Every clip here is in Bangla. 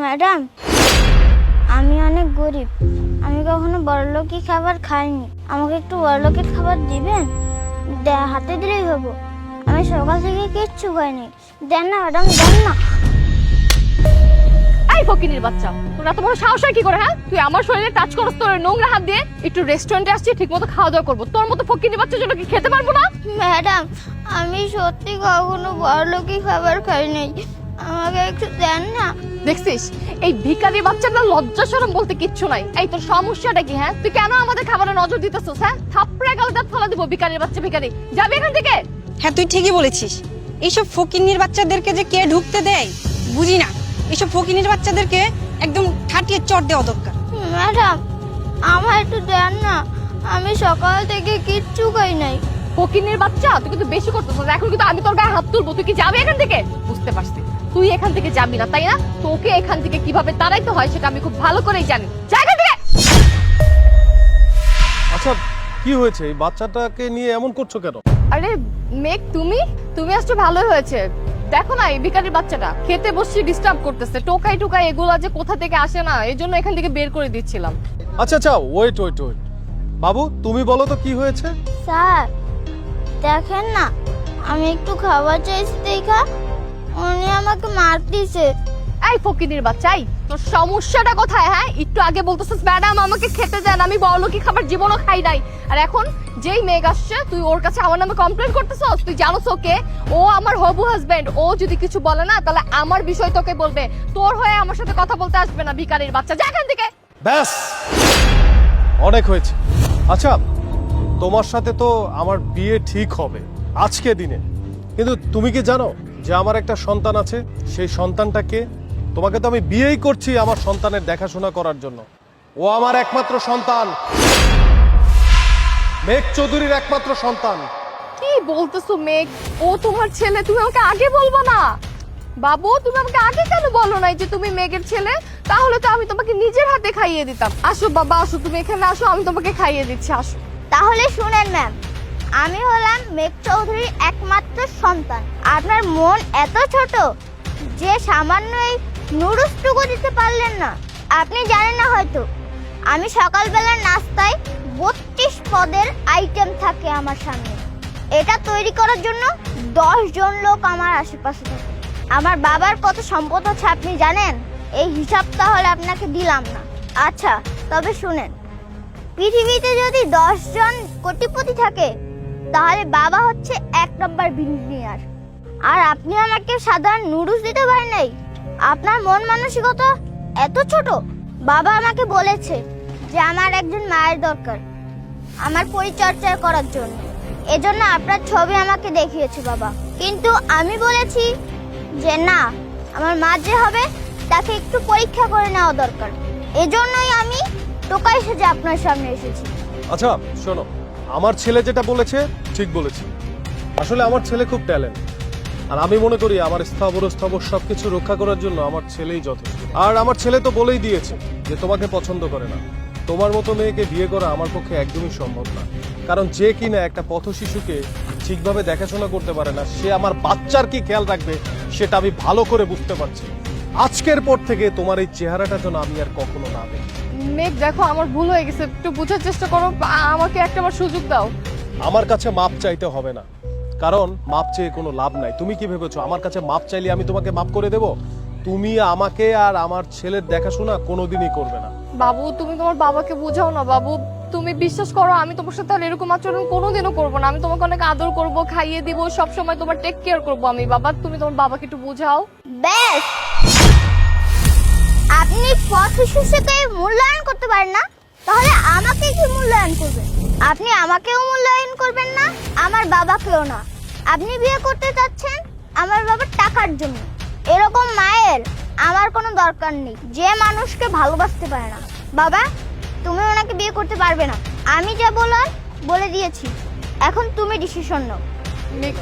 ম্যাডাম আমি অনেক গরিব। আমি কখনো বড়লোকি খাবার খাইনি। আমাকে একটু বড়লোকের খাবার দিবেন? হাতে দিলেই হব। আমি সকাল থেকে কিচ্ছু খাইনি। দেন না ম্যাডাম দেন না। এই ফকিনির বাচ্চা তোর এত বড় সাহস হয় কি করে হ্যাঁ? তুই আমার শরীরে টাচ করস তোর নোংরা হাত দিয়ে একটু রেস্টুরেন্টে আসছি ঠিক মতো খাওয়া দাওয়া করব। তোর মতো ফকিনির বাচ্চার জন্য কি খেতে পারব না? ম্যাডাম আমি সত্যি কখনো বড়লোকি খাবার খাই নাই আমাকে একটু দেন না। দেখছিস? এই ভিখারি বাচ্চাটা লজ্জা শরম বলতে কিচ্ছু নাই। এই তোর সমস্যাটা কি হ্যাঁ? তুই কেন আমাদের খাবারে নজর দিতেছিস হ্যাঁ? থাপড়ে গাল দাঁত ফলা দিব ভিখারির বাচ্চা ভিখারি। যাবি এখান থেকে? হ্যাঁ তুই ঠিকই বলেছিস। এইসব ফকিনির বাচ্চাদেরকে যে কে ঢুকতে দেয় বুঝি না। এইসব ফকিনির বাচ্চাদেরকে একদম ঠাটিয়ে চট দেওয়া দরকার। ম্যাডাম আমার একটু দেন না। আমি সকাল থেকে কিচ্ছু খাই নাই। ফকিনির বাচ্চা তুই কিন্তু বেশি করতেছিস এখন কিন্তু আমি তোর গায়ে হাত তুলবো তুই কি যাবি এখান থেকে? বুঝতে পারছি। তুই এখান থেকে যাবি না তাই না? তোকে এখান থেকে কীভাবে তাড়াইতে হয় সেটা আমি খুব ভালো করেই জানি। যা এখান থেকে! আচ্ছা কি হয়েছে? এই বাচ্চাটাকে নিয়ে এমন করছ কেন? আরে মেঘ তুমি? তুমি আসছো ভালোই হয়েছে। দেখো না এই ভিখারির বাচ্চাটা। খেতে বসছি ডিস্টার্ব করতেছে। টোকাই টোকাই এগুলা যে কোথা থেকে আসে না এই জন্য এখান থেকে বের করে দিচ্ছিলাম। আচ্ছা আচ্ছা ওয়েট ওয়েট ওয়েট বাবু তুমি বলো তো কি হয়েছে? স্যার দেখেন না আমি একটু খাবার চাইছি দেখা। উনি আমাকে মার দিছে। এই ফকিনির বাচ্চাই তোর সমস্যাটা কোথায় হ্যাঁ? একটু আগে বলতেছিস ম্যাডাম আমাকে খেতে দেন আমি বড়লোকি খাবার জীবনও খাই নাই। আর এখন যেই মেঘ আসছে তুই ওর কাছে আমার নামে কমপ্লেন করতেছস? তুই জানোস ওকে? ও আমার হবু হাজবেন্ড ও যদি কিছু বলে না তাহলে আমার বিষয় তোকে বলবে। তোর হয়ে আমার সাথে কথা বলতে আসবে না ভিকারির বাচ্চা। যা এখান থেকে। ব্যাস! অনেক হয়েছে। আচ্ছা তোমার সাথে তো আমার বিয়ে ঠিক হবে, আজকে দিনে। কিন্তু তুমি কি জানো যে আমার একটা সন্তান আছে? সেই সন্তানটা কে তোমাকে তো আমি বিয়েই করছি আমার সন্তানের দেখাশোনা করার জন্য। ও আমার একমাত্র সন্তান। মেঘ চৌধুরীর একমাত্র সন্তান। কি বলতেছো মেঘ? ও তোমার ছেলে, তুমি আমাকে আগে বলব না। বাবু, তুমি আমাকে আগে কেন বলো নাই যে তুমি মেঘের ছেলে? তাহলে তো আমি তোমাকে নিজের হাতে খাইয়ে দিতাম। আসো বাবা, আসো, তুমি এখানে আসো, আমি তোমাকে খাইয়ে দিচ্ছি, আসো। তাহলে শুনেন ম্যাম আমি হলাম মেঘ চৌধুরীর একমাত্র সন্তান। আপনার মন এত ছোট যে সামান্য এই নুডলসটুকু দিতে পারলেন না। আপনি জানেন না হয়তো, আমি সকালবেলার নাস্তায় বত্রিশ পদের আইটেম থাকে আমার সামনে। এটা তৈরি করার জন্য জন লোক আমার আশেপাশে থাকে। আমার বাবার কত সম্পদ আছে আপনি জানেন? এই হিসাব তাহলে আপনাকে দিলাম না। আচ্ছা তবে শুনেন পৃথিবীতে যদি দশজন কোটিপতি থাকে, তাহলে বাবা হচ্ছে এক নম্বর বিলিনিয়ার আর আপনি আমাকে সাধারণ নুডলস দিতে পারেন নাই? আপনার মন মানসিকতা এত ছোট, বাবা আমাকে বলেছে যে আমার একজন মায়ের দরকার, আমার পরিচর্যা করার জন্য। এজন্য আপনার ছবি আমাকে দেখিয়েছে বাবা। কিন্তু আমি বলেছি যে না, আমার মা যে হবে, তাকে একটু পরীক্ষা করে নেওয়া দরকার। এজন্যই আমি টোকাই সেজে আপনার সামনে এসেছি। আচ্ছা শোনো, আমার ছেলে যেটা বলেছে, ঠিক বলেছে। আসলে আমার ছেলে খুব ট্যালেন্ট। আর আমি মনে করি আমার স্থাবর স্থাবর সবকিছু রক্ষা করার জন্য আমার ছেলেই যথেষ্ট। আর আমার ছেলে তো বলেই দিয়েছে যে তোমাকে পছন্দ করে না। তোমার মতো মেয়েকে বিয়ে করা আমার পক্ষে একদমই সম্ভব না। কারণ যে কিনা একটা পথ শিশুকে ঠিকভাবে দেখাশোনা করতে পারে না, সে আমার বাচ্চার কি খেয়াল রাখবে, সেটা আমি ভালো করে বুঝতে পারছি আজকের পর থেকে তোমার এই চেহারাটা যেন আমি আর কখনো না দেখি। মেঘ দেখো আমার ভুল হয়ে গেছে। একটু বোঝার চেষ্টা করো আ- আমাকে একটা বার সুযোগ দাও। আমার কাছে মাপ চাইতে হবে না। কারণ মাপ চেয়ে কোনো লাভ নাই। তুমি কি ভেবেছো? আমার কাছে মাপ চাইলে আমি তোমাকে মাপ করে দেব? তুমি আমাকে আর আমার ছেলের দেখাশোনা কোনোদিনই করবে না। বাবু তুমি তোমার বাবাকে বোঝাও না। বাবু তুমি বিশ্বাস করো আমি তোমার সাথে আর এরকম আচরণ কোনোদিনও করব না। আমি তোমাকে অনেক আদর করব খাইয়ে দিব সব সময় তোমার টেক কেয়ার করব আমি। বাবা তুমি তোমার বাবাকে একটু বোঝাও। ব্যাস! আপনি পথ শিশুকে মূল্যায়ন করতে পারেন না। তাহলে আমাকে কি মূল্যায়ন করবেন? আপনি আমাকেও মূল্যায়ন করবেন না আমার বাবাকেও না। আপনি বিয়ে করতে চাচ্ছেন আমার বাবার টাকার জন্য। এরকম মায়ের আমার কোনো দরকার নেই। যে মানুষকে ভালোবাসতে পারে না। বাবা তুমি ওনাকে বিয়ে করতে পারবে না। আমি যা বলার বলে দিয়েছি। এখন তুমি ডিসিশন নাও। মেঘ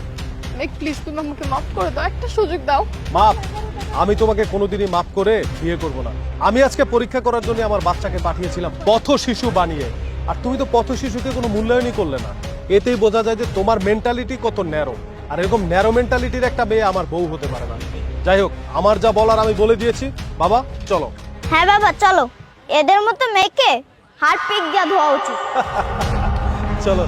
মেঘ প্লিজ তুমি আমাকে মাফ করে দাও। একটা সুযোগ দাও। মাপ আমি তোমাকে কোনোদিনই মাফ করে বিয়ে করব না। আমি আজকে পরীক্ষা করার জন্য আমার বাচ্চাকে পাঠিয়েছিলাম পথ শিশু বানিয়ে। আর তুমি তো পথ শিশুকে কোনো মূল্যায়নই করলে না। এতেই বোঝা যায় যে তোমার মেন্টালিটি কত ন্যারো আর এরকম ন্যারো মেন্টালিটির একটা মেয়ে আমার বউ হতে পারে না। যাই হোক আমার যা বলার আমি বলে দিয়েছি। বাবা চলো। হ্যাঁ বাবা চলো। এদের মতো মেয়েকে হাত পিক দিয়ে ধোয়া উচিত। চলো।